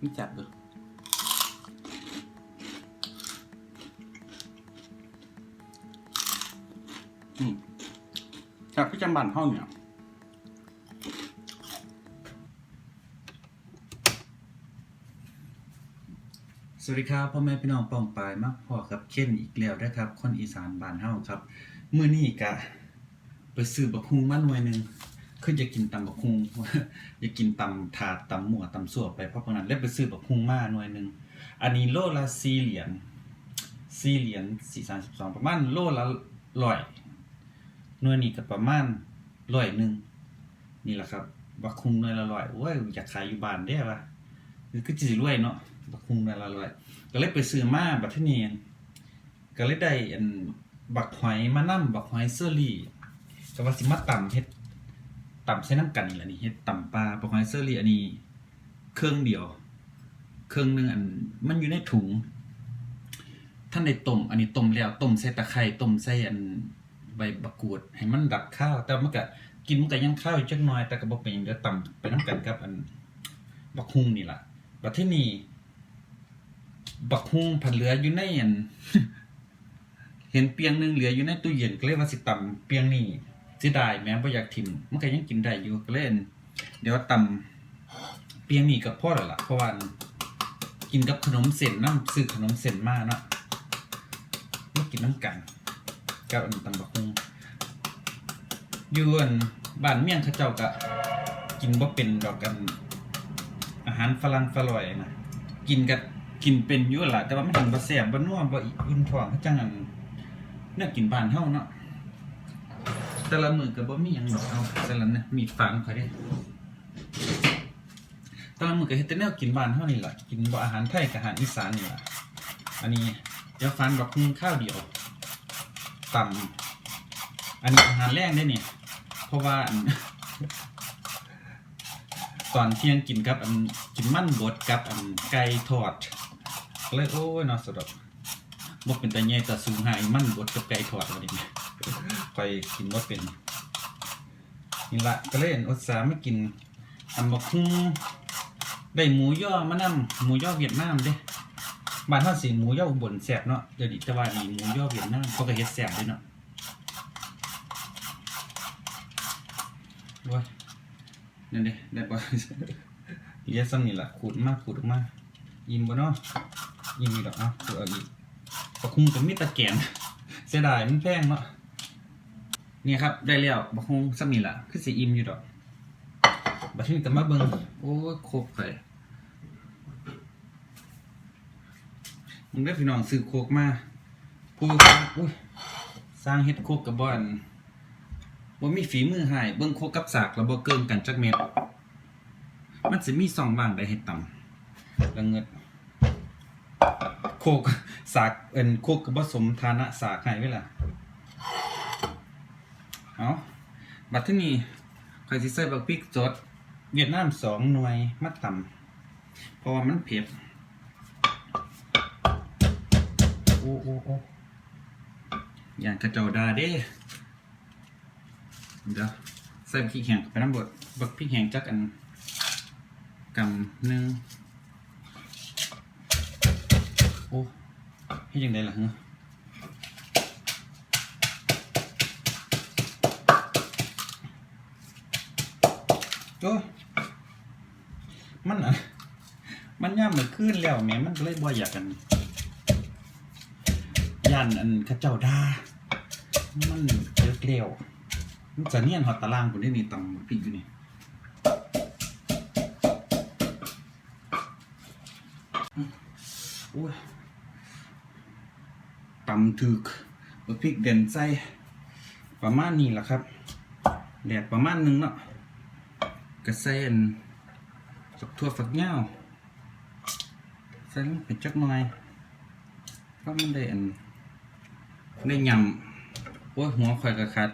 นี่จับดูอืมจากพิจำบันห้องเนี่ยสวัสดีครับพ่อแม่พี่น้องป้องปายมักพ่อครับเช่นอีกแล้วนะครับ คนอีสานบ้านเฮาครับ มื้อนี้กะ ไปซื้อบักฮุงมาหน่วยหนึ่ง คือจะกินตำบักฮุงอยากกินตำถาดตำหมัวตำสั่วไปเพราะฉะนั้นเลยไปซื้อบักฮุงมาหน่วยหนึ่งอันนี้โลละ4เหรียญ4เหรียญ432ประมาณโลละ100หน่วยนี้ก็ประมาณ100นึงนี่แหละครับบักฮุงหน่วยละ100โอ้ยอยากขายอยู่บ้านเด้ว่ะคือสิรวยเนาะบักคุงหนั่นละรวยก็เลยไปซื้อมาบัดทีนี้ก็เลยได้อันบักหอยมานํบักหอยเซอรี่ก็ว่าสิมาตำเฮ็ด ตำใส่น้ำกันนี่แหละนี่เฮ็ดตำปลาบักหอยเซอรี่อันนี้เครื่องเดียว เครื่องหนึงอันมันอยู่ในถุงท่านได้ต้มอันนี้ต้มแล้วต้มใส่ตะไคร้ต้มใส่อันใบบักกูด ให้มันดับข้าว แต่มันก็กินมันก็ยังข้าวอยู่จักหน่อยแต่ก็บ่เป็นหยังเดี๋ยวตำไปนํกันกับอันบักฮุงนี่ล่ะบัดที่นี่บักฮุงผัดเหลืออยู่ในอันเห็นเปียงหนึงเหลืออยู่ในตู้เย็นก็เลยว่าสิต่ำเปียงนี่ สิได้แม้บ่อยากถิ่มมันก็ยังกินได้อยู่ก็เล่น เดี๋ยวตำเปียงนี่กับพ่อแล้วล่ะเพราะว่าอั่นกินกับขนมเส้นน้ำซื้อขนมเส้นมาเนาะมากินน้ำกันกับอันตำบักฮุงยูนบ้านเมี่ยงเขาเจ้าก็กินบ่เป็นดอกกันอาหารฝรั่งฝร่อยนะกินกับกินเป็นอยู่ล่ะแต่ว่าไมันถึงบ่แซ่บบ่นัวบ่อุ่นท้องคือจังอันเนี่ยกินบ้านเฮาเนาะ แต่ละมือก็บ่มีหยังดอกเอาแต่ละเนี่ยมีฟังเขาเด้แต่ละมือก็เฮ็ดแต่แนวกินบ้านเฮานี่ล่ะกินบ่อาหารไทยกับอาหารอีสานนี่ล่ะอันนี้เดี๋ยวฟันดอกคุงข้าวเดียวตำอันนี้อาหารแรงได้เนี่ยเพราะว่าอันตอนเที่ยงกินกับอันกินมันบดกับอันไก่ทอดเลยโอ้ยนาะสดอกบ่เป็นแต่ใหญ่แต่สูงหายมันบดกับไก่ทอดวันนี้ ค่อยกินบ่เป็นนี่ละก็เลยอุตส่าห์ไม่กินอันบักฮุ่งได้หมูย่อมานำหมูย่อเวียดนามเด้บ้านเฮาสิหมูย่ออุบลแซ่บเนาะเดี๋ยวนี้แต่ว่านี่หมูย่อเวียดนามเขาก็เฮ็ดแซ่บเด้เนาะโอ้ยนั่นเด้ได้ปะเยอะซ้ำนี่ละขูดมากขูดออกยิ้มบ่เนาะยิ้มมีดอกเอะขูดเอาอีกบักฮุงกับมีตะแกนเสียดายมันแพงเนาะ นี่ยครับได้แล้วบักฮงซ้ำนี่ล่ะคือสิอิ่มอยู่ดอกบัดนี้ก็มาเบิ่งโอ้โคกไข่มึงได้พี่น้องซื้อโคกมาผู้อุ้ยสร้างเฮ็ดโคกกับบอนว่ามีฝีมือหายเบิ่งโคกกับสากแล้วบ่เกินกันจักเม็ดมันสิมีสองบางได้เฮ็ดต่ำแล้วเงิดโคกสากเอิ้นโคกก็บ่สมฐานะสากให้เวล่ะ เอาบัดที่นี้ข้อยสิใส่บักพริกสดเวียดนามสองหน่วยมาตำเพราะว่ามันเผ็ดโอ้โอ้โอ้อย่างกระเจ้าดาเด้เดี๋ยวใส่พริกแห้งไปน้ำบดบักพริกแห้งจักอันกำหนึ่งโอ้ให้ยังไงล่ะฮะ โอ้มันอะมันย่ามมือขึ้นแล้วแม่มันก็เลยบ่อยากกันย่านอันข้าเจ้าดามันเลิกเร็วมันจะเนียนหอดตารางคนนี้นี่ตำพริกอยู่นี่โอ้ยตำถึกพริกเด่นใส่ประมาณนี้แหละครับแดดประมาณนึงเนาะ กระเซ็นสักทั่วฝักเงาใส่ลงไปจักหน่อยเพราะมันได้อันได้ยำโอ้ยหัวข่อยกระขาด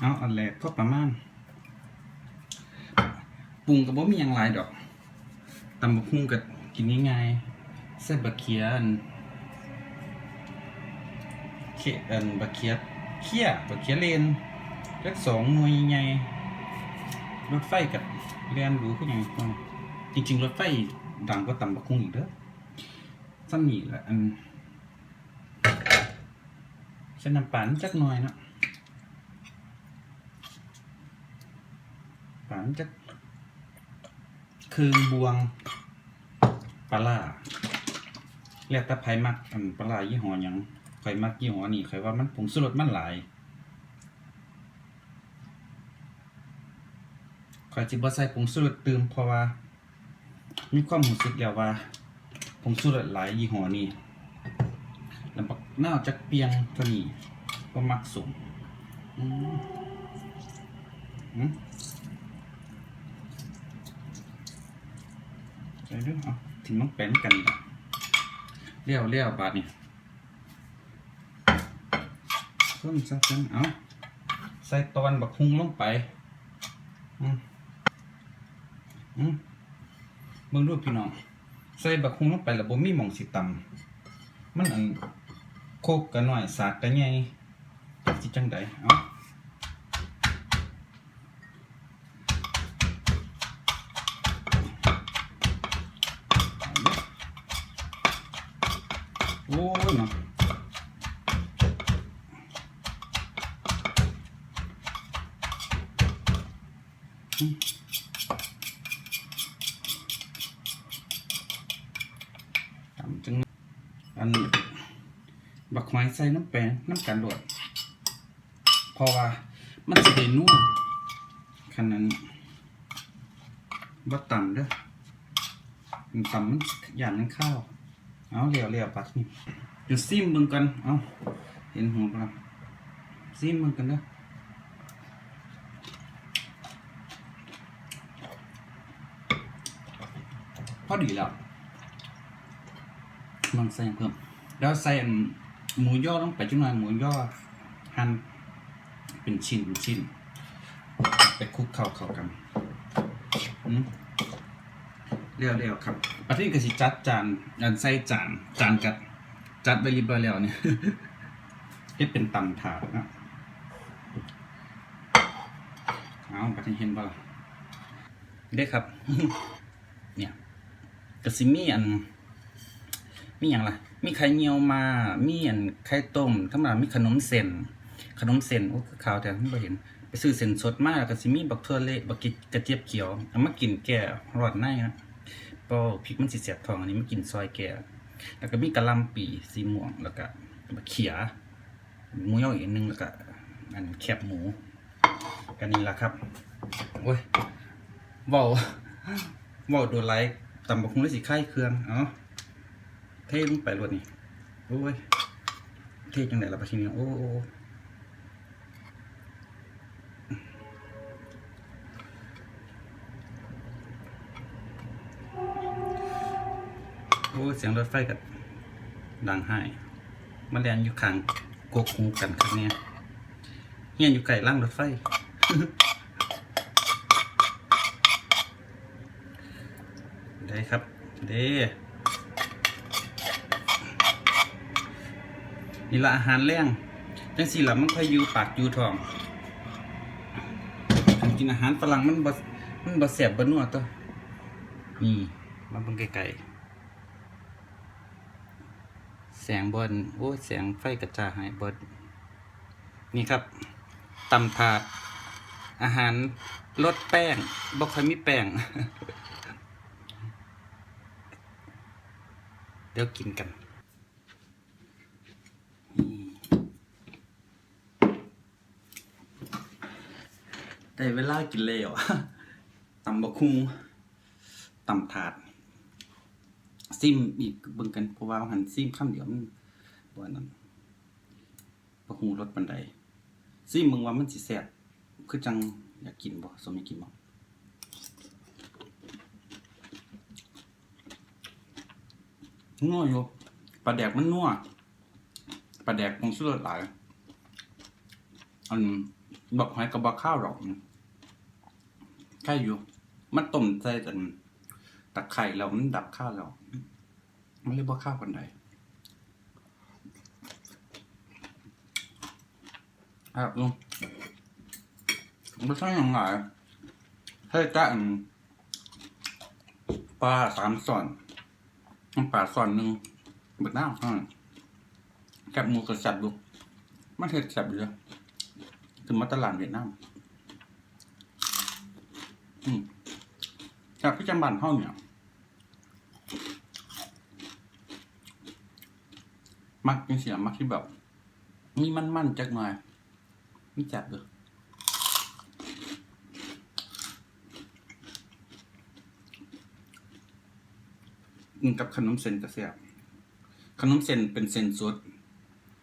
เอาอันแม่นตำบักฮุงนี่เกินว่าเน็กบักฮุงโอ้เอาอันแรกก็ประมาณปรุงกับบ่มีหยังหลายดอกตำบักหุ่งก็กินง่ายๆใส่บักเขียนเขอันบักเขียเขียบักเขียเลนจักสองหน่วยใหญ่รถไฟกับเรียนรู้คือหยังจริง ๆ รถไฟดังกว่าตำบักหุ่งอีกเด้อซ้ำนี่แหละอันใส่น้ำปานจักหน่อยเนาะ ปลา มันจะ คือบวงปลาล่าเรียกแต่ไผมักอันปลาลายี่ห้อยังข่อยมักยี่ห้อนี้ข่อยว่ามันผงสุรสมันหลายข่อยสิบ่ใส่ผงสุรสเติมเพราะว่า มีความรู้สึกแล้วว่าผงสุรสหลายยี่ห้อนี้แล้วบักน่าจักเปียงตัวนี้ก็มักสูงอืมอืม ใส่ด้วยเอาถึงต้องแป้นกันอีกอะเลี้ยวเลี้ยวบาทนี่ส้มซักกันเอาใส่ตอนบักฮุงลงไป อืมอืมเบิ่งดูพี่น้อง ใส่บักฮุงลงไปแล้วบ่มีหม่องสิตำมันอันโคกกันหน่อยสากกันใหญ่จักสิจังใดเอา ยเนาะอืมตำจังอันบักหอยใส่น้ำแป้งน้ำกันโดดเพราะว่ามันจะได้นุ่มขนาดนั้นบ่ต่ำเด้อมันต่ำมันอย่างนั้นข้าว เอาเรียวเรียวปัดนี่เดี๋ยวซิมเบิ่งกันเอาเห็นหัวปะซิมเบิ่งกันเด้อพอดีแล้วลองใส่เพิ่มแล้วใส่หมูย่อลงไปจังหน่อยหมูย่อหั่นเป็นชิ้นเป็นชิ้นไปคลุกเข้าเข้ากันอืม เรียวเรียวครับประเทศกสิจัดจานอันใส่จานจานกัดจัดไว้เรียบร้อยแล้วเนี่ยเฮ็ดเป็นตำถาดนะเอาประเทศเห็นบ่ล่ะเด้ครับ เนี่ยกสิมีอันมีอย่างไรมีไข่เงียวมา มีอันไข่ต้มธรรมดามีขนมเส้นขนมเส้นโอ้คือขาวแต่ไม่เห็นไปซื้อเส้นสดมาแล้วก็สิมีบักทั่วเละบักกิกระเจี๊ยบเขียวเอามากินแก่รอดในนะ เพราะพริกมันสิเสียบทองอันนี้มากินซอยแก่แล้วก็มีกระลำปีสีม่วงแล้วก็เขียหมูย่ออีกอันหนึงแล้วก็อันแคบหมูกันนี่ละครับโอ้ยว้าว้าโดนไลค์ตำบักหุ่งเลยสิไข่เครื่องเอ้าเทลงไปรวดนี่โอ้ยเทจังไหนละปะทีนี้โอ้ เสียงรถไฟกับดังไห้มาแลนอยู่ข้างกกหูกันครับเนี่ยเฮียนอยู่ไกลล่างรถไฟได้ครับเด้นี่ละอาหารแรงจังสี่ละมันค่อยอยู่ปากอยู่ท้องคันกินอาหารฝรั่งมันบมันบ่แสบบ่นัวตัวนี่มาเบิ่งไกลๆ แสงบนโอ้แสงไฟกระจายหายบนนี่ครับตำถาดอาหารลดแป้งบ่ค่อยมีแป้ง เดี๋ยวกินกันได้เวลากินแล้วตำบักคุงตำถาด ซิมอีกเบิ่งกันเพราะว่าหันซิมคำเดียวมันบ่อันนั้นบักคุงรสปันใดซิมเบิ่งว่ามันสิแซ่บคือจังอยากกินบ่สมอยากกินบ่นัวอยู่ปลาแดกมันนัวปลาแดกผงชูรสหลายอันบอกหอยกับบักข้าวหรอกใช่อยู่มมันต้มใส่แต่ ตะไคร่แล้วมันดับข้าวแล้วมันเรียกว่าข้าวกันใดครับลุงไม่ใช่อย่างไรให้จ้าปลาสามส่วนปลาส่วนหนึ่งเบิดหน้าข้างแคบหมูกระสับดูมันเห็ดแสบอยู่เลยถึงมาตลาดเวียดนามอืมจากพิจำบันห้องเนี่ย มักเป็นเสียงมักที่แบบ มีมันๆจักหน่อยไม่จับเลยกับขนมเส้นกระเสียบขนมเส้นเป็นเส้นสด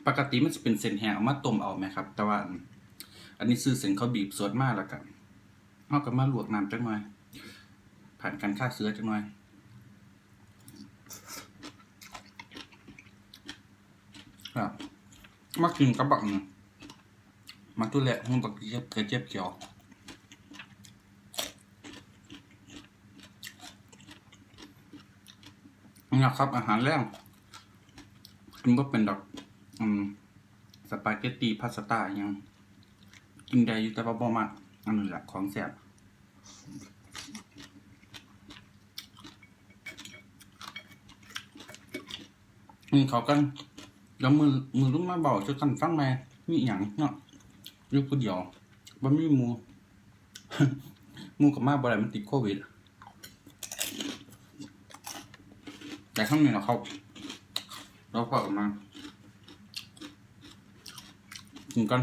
ปกติมันจะเป็นเส้นแห้งเอามาต้มเอาไหมครับ แต่ว่าอันนี้ซื้อเส้นเขาบีบสดมากแล้วกันเอากับมาลวกน้ำจังหน่อย ผ่านการฆ่าเชื้อจังหน่อย ครับ มากินกระบักหนึ่งมาตุเละหุ่นบักเจี๊ยบกระเจี๊ยบเขียวนี่นะครับ อาหารแรงกินก็เป็นดอกอืมสปาเกตตีพาสต้ายัง กินได้อยู่แต่ว่าบ่มากอันนี้แหละของแซ่บอืมเขากัน แล้วมือมือลุกมาเบาจะกันฟังแม่มีอหย่างเนาะอยู่ผู้เดียวบ่มีมูหมูกับมาบ่ได้มันติดโควิด แต่ข้างในเราเขาเราก็ออกมากินกัน